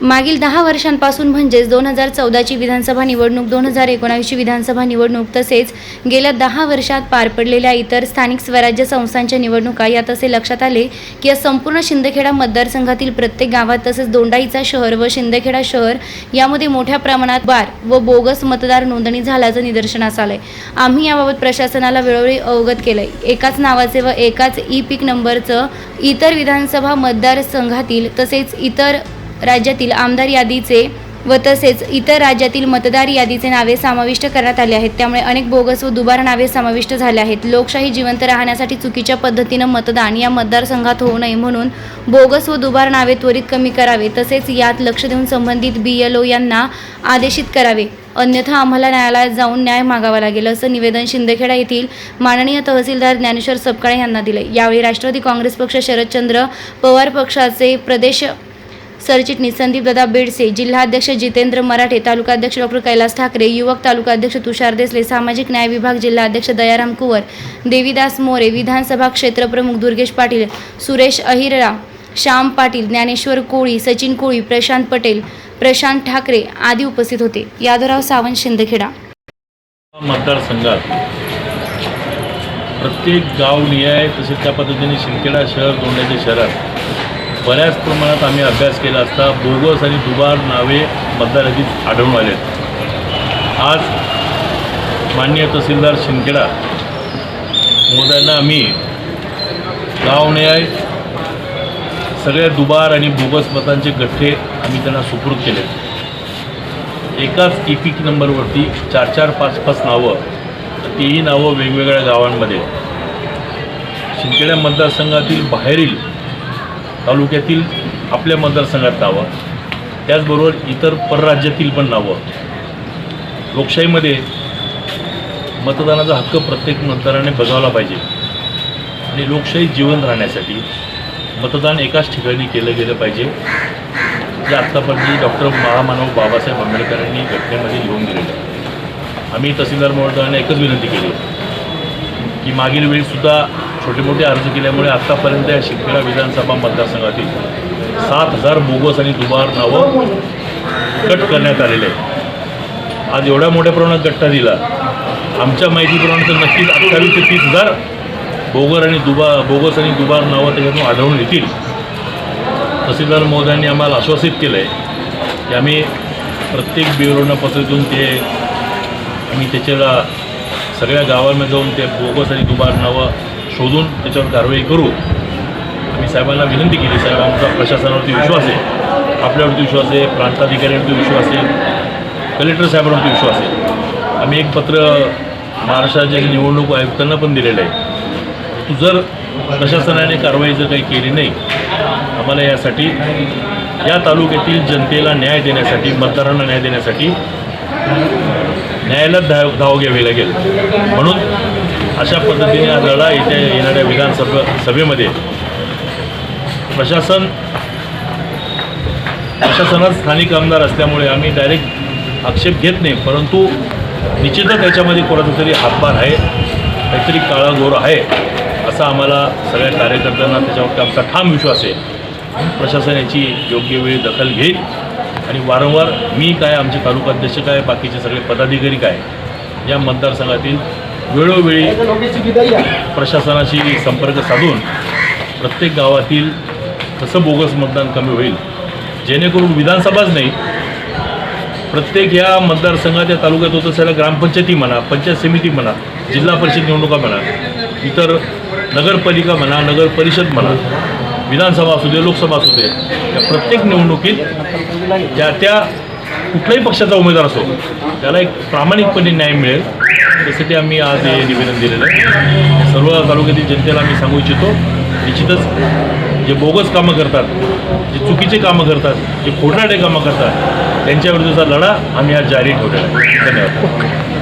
मागील दहा वर्षांपासून म्हणजेच दोन हजार चौदाची विधानसभा निवडणूक दोन हजार एकोणावीसची विधानसभा निवडणूक तसेच गेल्या दहा वर्षात पार पडलेल्या इतर स्थानिक स्वराज्य संस्थांच्या निवडणुका यात असे लक्षात आले की या संपूर्ण शिंदखेडा मतदारसंघातील प्रत्येक गावात तसेच दोंडाईचा शहर व शिंदखेडा शहर यामध्ये मोठ्या प्रमाणात बार व बोगस मतदार नोंदणी झाल्याचं निदर्शनास आलंय. आम्ही याबाबत प्रशासनाला वेळोवेळी अवगत केलंय. एकाच नावाचे व एकाच ई पिक नंबरचं इतर विधानसभा मतदारसंघातील तसेच इतर राज्यातील आमदार यादीचे व तसेच इतर राज्यातील मतदार यादीचे नावे समाविष्ट करण्यात आले आहेत. त्यामुळे अनेक बोगस व दुबार नावे समाविष्ट झाले आहेत. लोकशाही जिवंत राहण्यासाठी चुकीच्या पद्धतीनं मतदान या मतदारसंघात होऊ नये म्हणून बोगस व दुबार नावे त्वरित कमी करावे. तसेच यात लक्ष देऊन संबंधित बी एल ओ यांना आदेशित करावे. अन्यथा आम्हाला न्यायालयात जाऊन न्याय मागावा लागेल असं निवेदन शिंदखेडा येथील माननीय तहसीलदार ज्ञानेश्वर सपकाळे यांना दिले यावेळी राष्ट्रवादी काँग्रेस पक्ष शरदचंद्र पवार पक्षाचे प्रदेश सरचिटणीस संदीपदादा बेडसे जिल्हाध्यक्ष जितेंद्र मराठे तालुकाध्यक्ष डॉक्टर कैलास ठाकरे युवक तालुकाध्यक्ष तुषार देसले सामाजिक न्याय विभाग जिल्हाध्यक्ष दयाराम कुवर देवीदास मोरे विधानसभा क्षेत्रप्रमुख दुर्गेश पाटील सुरेश अहिररा श्याम पाटील ज्ञानेश्वर कोळी सचिन कोळी प्रशांत पटेल प्रशांत ठाकरे आदी उपस्थित होते. यादवराव सावंत शिंदखेडा. मतदारसंघात प्रत्येक गाव निहाय तसेच त्या पद्धतीने शिंदखेडा शहर गोंड्याच्या शहरात बऱ्याच प्रमाणात आम्ही अभ्यास केला असता. बोगस आणि दुबार नावे मतदार यादीत आढळून आले आज माननीय तहसीलदार शिंदखेडा मोदयांना आम्ही गाव न्याय सगळ्या दुबार आणि बोगस मतांचे गठ्ठे आम्ही त्यांना सुपूर्द केले. एकाच ई पीक नंबरवरती चार चार पाच पाच नावं तेही नावं वेगवेगळ्या गावांमध्ये. शिंदखेडा मतदारसंघातील बाहेरील तालुक्यातील आपल्या मतदारसंघात नावं त्याचबरोबर इतर परराज्यातील पण नावं लोकशाहीमध्ये मतदानाचा हक्क प्रत्येक मतदाराने बजावला पाहिजे. आणि लोकशाही जीवन राहण्यासाठी मतदान एकाच ठिकाणी केलं गेलं पाहिजे. जे आत्तापर्यंत डॉक्टर महामानव बाबासाहेब आंबेडकरांनी घटनेमध्ये लिहून दिलेलं आम्ही तहसीलदार महोदयांना एकच विनंती केली की मागील वेळीसुद्धा छोटे मोठे अर्ज केल्यामुळे आत्तापर्यंत या शिंदखेडा विधानसभा मतदारसंघातील सात हजार बोगस आणि दुबार नावं कट करण्यात आलेले आज एवढ्या मोठ्या प्रमाणात गट्टा दिला. आमच्या माहितीप्रमाणे तर नक्कीच अठ्ठावीस ते तीस हजार बोगर आणि दुबा बोगस आणि दुबार नावं त्याच्यातून आढळून येतील. तहसीलदार महोदयांनी आम्हाला आश्वासित केलं आहे की आम्ही प्रत्येक ब्युरोनं पत्र देऊन ते आम्ही त्याच्याला सगळ्या गावांमध्ये जाऊन ते बोगस आणि दुबार नावं शोधून त्याच्यावर कारवाई करू. आम्ही साहेबांना विनंती केली साहेब आमचा प्रशासनावरती विश्वास आहे. आपल्यावरती विश्वास आहे प्रांताधिकाऱ्यांवरती विश्वास आहे कलेक्टर साहेबांवरती विश्वास आहे. आम्ही एक पत्र महाराष्ट्राच्या निवडणूक आयुक्तांना पण दिलेलं आहे. तू जर प्रशासनाने कारवाई जर काही केली नाही आम्हाला यासाठी या तालुक्यातील जनतेला न्याय देण्यासाठी मतदारांना न्याय देण्यासाठी न्यायालयात धाव धाव घ्यावी लागेल. म्हणून अशा पद्धतीने हा लढा येत्या येणाऱ्या विधानसभा सभेमध्ये प्रशासन प्रशासनात स्थानिक आमदार असल्यामुळे आम्ही डायरेक्ट आक्षेप घेत नाही परंतु निश्चितच त्याच्यामध्ये कोणाचा तरी हातभार आहे काहीतरी काळागोर आहे असा आम्हाला सगळ्या कार्यकर्त्यांना त्याच्यावरती आमचा ठाम विश्वास आहे. प्रशासन याची योग्य वेळी दखल घेईल आणि वारंवार मी काय आमचे तालुकाध्यक्ष काय बाकीचे सगळे पदाधिकारी काय या मतदारसंघातील वेळोवेळी प्रशासनाशी संपर्क साधून प्रत्येक गावातील कसं बोगस मतदान कमी होईल. जेणेकरून विधानसभाच नाही प्रत्येक या मतदारसंघात या तालुक्यात होत असलेल्या ग्रामपंचायती म्हणा पंचायत समिती म्हणा जिल्हा परिषद निवडणुका म्हणा इतर नगरपालिका म्हणा नगर परिषद म्हणा विधानसभा असू दे लोकसभा असू दे या प्रत्येक निवडणुकीत ज्या त्या कुठल्याही पक्षाचा उमेदवार असो त्याला एक प्रामाणिकपणे न्याय मिळेल. त्यासाठी आम्ही आज हे निवेदन दिलेलं आहे. सर्व तालुक्यातील जनतेला आम्ही सांगू इच्छितो निश्चितच जे बोगस कामं करतात जे चुकीचे कामं करतात जे खोटारडे कामं करतात त्यांच्याविरुद्धचा लढा आम्ही आज जारी ठेवलेला आहे. धन्यवाद.